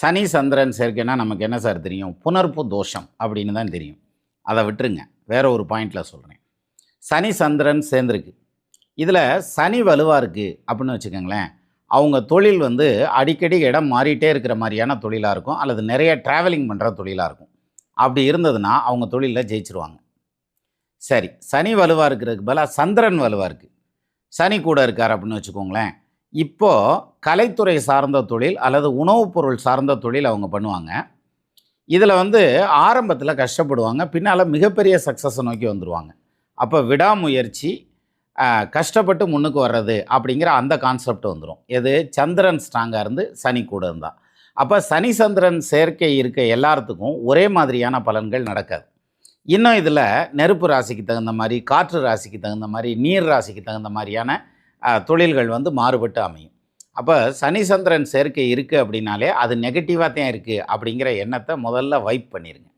சனி சந்திரன் சேர்க்கைன்னா நமக்கு என்ன சார் தெரியும்? புனர்ப்பு தோஷம் அப்படின்னு தான் தெரியும். அதை விட்டுருங்க. வேற ஒரு பாயிண்டில் சொல்கிறேன் சனி சந்திரன் சேர்ந்துருக்கு. இதில் சனி வலுவாக இருக்குது அப்படின்னு வச்சுக்கோங்களேன். அவங்க தொழில் வந்து அடிக்கடி இடம் மாறிட்டே இருக்கிற மாதிரியான தொழிலாக இருக்கும். அல்லது நிறைய ட்ராவலிங் பண்ணுற தொழிலாக இருக்கும். அப்படி இருந்ததுன்னா அவங்க தொழிலில் ஜெயிச்சிருவாங்க. சரி சனி வலுவாக இருக்கிறதுக்கு பதிலாக சந்திரன் வலுவாக இருக்குது சனி கூட இருக்கார் அப்படின்னு வச்சுக்கோங்களேன். இப்போது கலைத்துறை சார்ந்த தொழில் அல்லது உணவுப் பொருள் சார்ந்த தொழில் அவங்க பண்ணுவாங்க. இதில் வந்து ஆரம்பத்தில் கஷ்டப்படுவாங்க. பின்னால் மிகப்பெரிய சக்ஸஸை நோக்கி வந்துடுவாங்க அப்போ விடாமுயற்சி கஷ்டப்பட்டு முன்னுக்கு வர்றது அப்படிங்கிற அந்த கான்செப்ட் வந்துடும் எது? சந்திரன் ஸ்ட்ராங்காக இருந்து சனி கூட இருந்தால் அப்போ சனி சந்திரன் சேர்க்கை இருக்க எல்லாத்துக்கும் ஒரே மாதிரியான பலன்கள் நடக்காது. இன்னும் இதில் நெருப்பு ராசிக்கு தகுந்த மாதிரி காற்று ராசிக்கு தகுந்த மாதிரி நீர் ராசிக்கு தகுந்த மாதிரியான தொழில்கள் வந்து மாறுபட்டு அமையும். அப்போ சனி சந்திரன் சேர்க்கை இருக்குது அப்படின்னாலே அது நெகட்டிவாக தான் இருக்குது அப்படிங்கிற எண்ணத்தை முதல்ல வைப் பண்ணிடுங்க